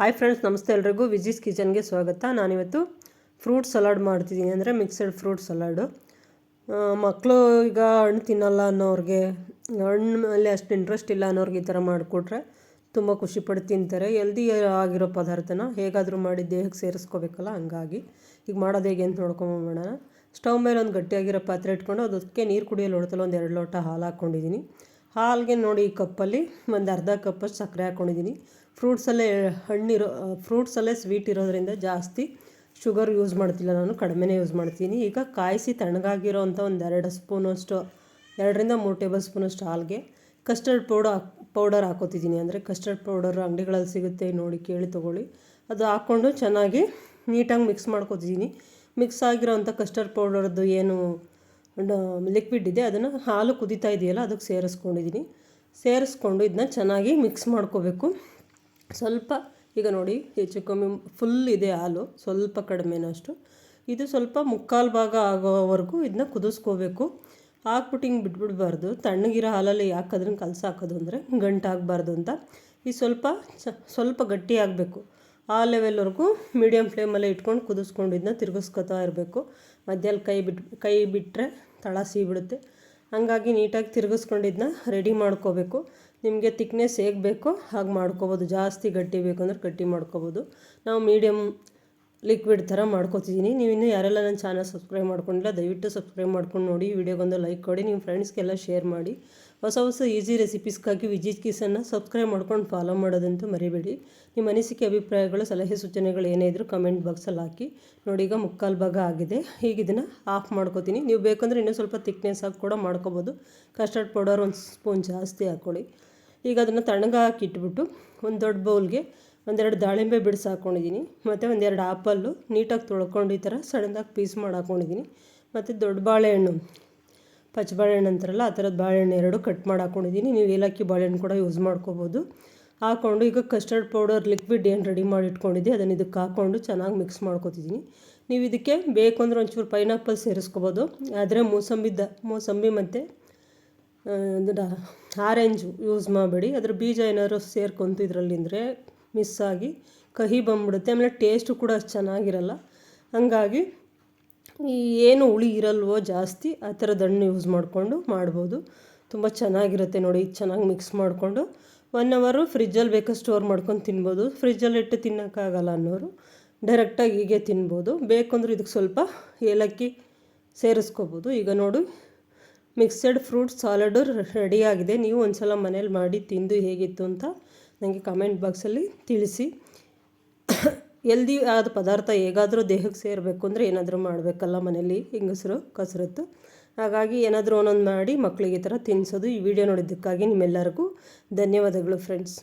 Hi friends ನಮಸ್ತೆ ಎಲ್ರಿಗೂ. ವಿಜಿಸ್ ಕಿಚನ್ಗೆ ಸ್ವಾಗತ. ನಾನಿವತ್ತು ಫ್ರೂಟ್ ಸಲಾಡ್ ಮಾಡ್ತಿದ್ದೀನಿ ಅಂದರೆ ಮಿಕ್ಸಡ್ ಫ್ರೂಟ್ ಸಲಾಡು ಮಕ್ಕಳು ಈಗ ಹಣ್ಣು ತಿನ್ನಲ್ಲ ಅನ್ನೋರಿಗೆ, ಹಣ್ಣು ಮೇಲೆ ಅಷ್ಟು ಇಂಟ್ರೆಸ್ಟ್ ಇಲ್ಲ ಅನ್ನೋರಿಗೆ ಈ ಥರ ಮಾಡಿಕೊಟ್ರೆ ತುಂಬ ಖುಷಿಪಟ್ಟು ತಿಂತಾರೆ. ಎಲ್ದಿ ಆಗಿರೋ ಪದಾರ್ಥನ ಹೇಗಾದರೂ ಮಾಡಿ ದೇಹಕ್ಕೆ ಸೇರಿಸ್ಕೋಬೇಕಲ್ಲ, ಹಂಗಾಗಿ ಈಗ ಮಾಡೋದು ಹೇಗೆ ಅಂತ ನೋಡ್ಕೊಂಬೋಣ ಸ್ಟವ್ ಮೇಲೆ ಒಂದು ಗಟ್ಟಿಯಾಗಿರೋ ಪಾತ್ರೆ ಇಟ್ಕೊಂಡು ಅದಕ್ಕೆ ನೀರು ಕುಡಿಯಲು ಹೊಡ್ತಲ್ಲ ಒಂದು ಎರಡು ಲೋಟ ಹಾಲು ಹಾಕ್ಕೊಂಡಿದ್ದೀನಿ ಹಾಲಿಗೆ ನೋಡಿ ಈ ಕಪ್ಪಲ್ಲಿ ಒಂದು ಅರ್ಧ ಕಪ್ಪಷ್ಟು ಸಕ್ಕರೆ ಹಾಕ್ಕೊಂಡಿದ್ದೀನಿ ಫ್ರೂಟ್ಸಲ್ಲೇ ಹಣ್ಣಿರೋ ಫ್ರೂಟ್ಸಲ್ಲೇ ಸ್ವೀಟ್ ಇರೋದರಿಂದ ಜಾಸ್ತಿ ಶುಗರ್ ಯೂಸ್ ಮಾಡ್ತಿಲ್ಲ ನಾನು, ಕಡಿಮೆನೇ ಯೂಸ್ ಮಾಡ್ತೀನಿ. ಈಗ ಕಾಯಿಸಿ ತಣ್ಣಗಾಗಿರೋ ಅಂಥ ಒಂದು ಎರಡು ಸ್ಪೂನಷ್ಟು, ಎರಡರಿಂದ ಮೂರು ಟೇಬಲ್ ಸ್ಪೂನಷ್ಟು ಹಾಲಿಗೆ ಕಸ್ಟರ್ಡ್ ಪೌಡರ್ ಪೌಡರ್ ಹಾಕೋತಿದ್ದೀನಿ. ಅಂದರೆ ಕಸ್ಟರ್ಡ್ ಪೌಡರ್ ಅಂಗಡಿಗಳಲ್ಲಿ ಸಿಗುತ್ತೆ, ನೋಡಿ ಕೇಳಿ ತೊಗೊಳ್ಳಿ. ಅದು ಹಾಕ್ಕೊಂಡು ಚೆನ್ನಾಗಿ ನೀಟಾಗಿ ಮಿಕ್ಸ್ ಮಾಡ್ಕೋತಿದ್ದೀನಿ. ಮಿಕ್ಸ್ ಆಗಿರೋ ಅಂಥ ಕಸ್ಟರ್ಡ್ ಪೌಡರ್ದು ಏನು ಲಿಕ್ವಿಡ್ ಇದೆ, ಅದನ್ನು ಹಾಲು ಕುದಿತಾ ಇದೆಯಲ್ಲ, ಅದಕ್ಕೆ ಸೇರಿಸ್ಕೊಂಡಿದ್ದೀನಿ. ಸೇರಿಸ್ಕೊಂಡು ಇದನ್ನ ಚೆನ್ನಾಗಿ ಮಿಕ್ಸ್ ಮಾಡ್ಕೋಬೇಕು. ಸ್ವಲ್ಪ, ಈಗ ನೋಡಿ ಹೆಚ್ಚು ಕಮ್ಮಿ ಫುಲ್ ಇದೆ ಹಾಲು, ಸ್ವಲ್ಪ ಕಡಿಮೆನಷ್ಟು ಇದು ಸ್ವಲ್ಪ ಮುಕ್ಕಾಲು ಭಾಗ ಆಗೋವರೆಗೂ ಇದನ್ನ ಕುದಿಸ್ಕೋಬೇಕು. ಹಾಕ್ಬಿಟ್ಟು ಹಿಂಗೆ ಬಿಟ್ಬಿಡ್ಬಾರ್ದು. ತಣ್ಣಗಿರೋ ಹಾಲಲ್ಲಿ ಯಾಕೆ ಅದನ್ನು ಕಲಸಿ ಹಾಕೋದು ಅಂದರೆ ಗಂಟಾಗಬಾರ್ದು ಅಂತ. ಈ ಸ್ವಲ್ಪ ಸ್ವಲ್ಪ ಗಟ್ಟಿ ಆಗಬೇಕು. ಆ ಲೆವೆಲ್ವರೆಗೂ ಮೀಡಿಯಮ್ ಫ್ಲೇಮಲ್ಲೇ ಇಟ್ಕೊಂಡು ಕುದಿಸ್ಕೊಂಡು ಇದನ್ನ ತಿರುಗಿಸ್ಕೊತಾ ಇರಬೇಕು. ಮಧ್ಯದಲ್ಲಿ ಕೈ ಬಿಟ್, ಕೈ ಬಿಟ್ಟರೆ ತಳ ಸಿಬಿಡುತ್ತೆ. ಹಂಗಾಗಿ ನೀಟಾಗಿ ತಿರುಗಿಸ್ಕೊಂಡಿದ್ದನ್ನ ರೆಡಿ ಮಾಡ್ಕೋಬೇಕು. ನಿಮಗೆ ತಿಕ್ನೆಸ್ ಹೇಗೆ ಬೇಕೋ ಹಾಗೆ ಮಾಡ್ಕೋಬೋದು. ಜಾಸ್ತಿ ಗಟ್ಟಿ ಬೇಕು ಅಂದ್ರೆ ಗಟ್ಟಿ ಮಾಡ್ಕೋಬೋದು. ನಾವು ಮೀಡಿಯಮ್ ಲಿಕ್ವಿಡ್ ಥರ ಮಾಡ್ಕೋತಿದ್ದೀನಿ ನೀವು ಇನ್ನೂ ಯಾರೆಲ್ಲ ನನ್ನ ಚಾನಲ್ ಸಬ್ಸ್ಕ್ರೈಬ್ ಮಾಡ್ಕೊಂಡಿಲ್ಲ, ದಯವಿಟ್ಟು ಸಬ್ಸ್ಕ್ರೈಬ್ ಮಾಡ್ಕೊಂಡು ನೋಡಿ. ವಿಡಿಯೋಗೊಂದು ಲೈಕ್ ಕೊಡಿ. ನಿಮ್ಮ ಫ್ರೆಂಡ್ಸ್ಗೆಲ್ಲ ಶೇರ್ ಮಾಡಿ. ಹೊಸ ಹೊಸ ಈಸಿ ರೆಸಿಪೀಸ್ಗಾಗಿ ವಿಜಿತ್ ಕಿಸನ್ನು ಸಬ್ಸ್ಕ್ರೈಬ್ ಮಾಡ್ಕೊಂಡು ಫಾಲೋ ಮಾಡೋದಂತೂ ಮರಿಬೇಡಿ. ನಿಮ್ಮ ಅನಿಸಿಕೆ, ಅಭಿಪ್ರಾಯಗಳು, ಸಲಹೆ, ಸೂಚನೆಗಳು ಏನೇ ಇದ್ದರೂ ಕಮೆಂಟ್ ಬಾಕ್ಸಲ್ಲಿ ಹಾಕಿ. ನೋಡಿ, ಈಗ ಮುಕ್ಕಾಲು ಭಾಗ ಆಗಿದೆ. ಈಗ ಇದನ್ನು ಆಫ್ ಮಾಡ್ಕೋತೀನಿ. ನೀವು ಬೇಕಂದರೆ ಇನ್ನೂ ಸ್ವಲ್ಪ ತಿಕ್ನೆಸ್ ಆಗಿ ಕೂಡ ಮಾಡ್ಕೋಬೋದು. ಕಸ್ಟರ್ಡ್ ಪೌಡರ್ ಒಂದು ಸ್ಪೂನ್ ಜಾಸ್ತಿ ಹಾಕ್ಕೊಳ್ಳಿ ಈಗ ಅದನ್ನು ತಣ್ಣಗೆ ಹಾಕಿ ಇಟ್ಬಿಟ್ಟು, ಒಂದು ದೊಡ್ಡ ಬೌಲ್ಗೆ ಒಂದೆರಡು ದಾಳಿಂಬೆ ಬಿಡಿಸಿ ಹಾಕ್ಕೊಂಡಿದ್ದೀನಿ ಮತ್ತು ಒಂದೆರಡು ಆಪಲ್ಲು ನೀಟಾಗಿ ತೊಳ್ಕೊಂಡು ಈ ಥರ ಸಣ್ಣದಾಗಿ ಪೀಸ್ ಮಾಡಿ ಹಾಕ್ಕೊಂಡಿದ್ದೀನಿ ಮತ್ತು ದೊಡ್ಡ ಬಾಳೆಹಣ್ಣು ಪಚ್ಚ ಬಾಳೆಹಣ್ಣು ಅಂತಾರಲ್ಲ, ಆ ಥರದ ಬಾಳೆಹಣ್ಣು ಎರಡು ಕಟ್ ಮಾಡಿ ಹಾಕ್ಕೊಂಡಿದ್ದೀನಿ ನೀವು ಏಲಕ್ಕಿ ಬಾಳೆಹಣ್ಣು ಕೂಡ ಯೂಸ್ ಮಾಡ್ಕೋಬೋದು. ಹಾಕ್ಕೊಂಡು ಈಗ ಕಸ್ಟರ್ಡ್ ಪೌಡರ್, ಲಿಕ್ವಿಡ್ ಏನು ರೆಡಿ ಮಾಡಿ ಇಟ್ಕೊಂಡಿದ್ದೆ, ಅದನ್ನು ಇದಕ್ಕೆ ಹಾಕ್ಕೊಂಡು ಚೆನ್ನಾಗಿ ಮಿಕ್ಸ್ ಮಾಡ್ಕೊತಿದ್ದೀನಿ. ನೀವು ಇದಕ್ಕೆ ಬೇಕು ಅಂದ್ರೆ ಒಂಚೂರು ಪೈನಾಪಲ್ ಸೇರಿಸ್ಕೋಬೋದು. ಆದರೆ ಮೂಸಂಬಿದ್ದ ಮೂಸಂಬಿ ಮತ್ತು ಆರೆಂಜು ಯೂಸ್ ಮಾಡಬೇಡಿ. ಅದರ ಬೀಜ ಏನಾದರೂ ಸೇರ್ಕೊಂತು ಇದರಲ್ಲಿ ಅಂದರೆ ಮಿಸ್ ಆಗಿ ಕಹಿ ಬಂದ್ಬಿಡುತ್ತೆ. ಆಮೇಲೆ ಟೇಸ್ಟು ಕೂಡ ಅಷ್ಟು ಚೆನ್ನಾಗಿರಲ್ಲ. ಹಾಗಾಗಿ ಏನು ಹುಳಿ ಇರಲ್ವೋ ಜಾಸ್ತಿ ಆ ಥರದ ಹಣ್ಣು ಯೂಸ್ ಮಾಡಿಕೊಂಡು ಮಾಡ್ಬೋದು. ತುಂಬ ಚೆನ್ನಾಗಿರುತ್ತೆ ನೋಡಿ, ಚೆನ್ನಾಗಿ ಮಿಕ್ಸ್ ಮಾಡಿಕೊಂಡು. ಒನ್ ಅವರು ಫ್ರಿಜ್ಜಲ್ಲಿ ಬೇಕಾ ಸ್ಟೋರ್ ಮಾಡ್ಕೊಂಡು ತಿನ್ಬೋದು. ಫ್ರಿಜ್ಜಲ್ಲಿ ಇಟ್ಟು ತಿನ್ನೋಕ್ಕಾಗಲ್ಲ ಅನ್ನೋರು ಡೈರೆಕ್ಟಾಗಿ ಹೀಗೆ ತಿನ್ಬೋದು. ಬೇಕಂದ್ರೆ ಇದಕ್ಕೆ ಸ್ವಲ್ಪ ಏಲಕ್ಕಿ ಸೇರಿಸ್ಕೋಬೋದು. ಈಗ ನೋಡು, ಮಿಕ್ಸೆಡ್ ಫ್ರೂಟ್ ಸಾಲಡು ರೆಡಿಯಾಗಿದೆ. ನೀವು ಒಂದು ಸಲ ಮನೇಲಿ ಮಾಡಿ ತಿಂದು ಹೇಗಿತ್ತು ಅಂತ ನನಗೆ ಕಮೆಂಟ್ ಬಾಕ್ಸಲ್ಲಿ ತಿಳಿಸಿ. ಎಲ್ದಿ ಆದ ಪದಾರ್ಥ ಹೇಗಾದರೂ ದೇಹಕ್ಕೆ ಸೇರಬೇಕು ಅಂದರೆ ಏನಾದರೂ ಮಾಡಬೇಕಲ್ಲ ಮನೇಲಿ ಹೆಂಗಸರು ಕಸರತ್ತು. ಹಾಗಾಗಿ ಏನಾದರೂ ಒಂದೊಂದು ಮಾಡಿ ಮಕ್ಕಳಿಗೆ ಈ ಥರ ತಿನ್ನಿಸೋದು ಈ ವಿಡಿಯೋ ನೋಡಿದ್ದಕ್ಕಾಗಿ ನಿಮ್ಮೆಲ್ಲರಿಗೂ ಧನ್ಯವಾದಗಳು ಫ್ರೆಂಡ್ಸ್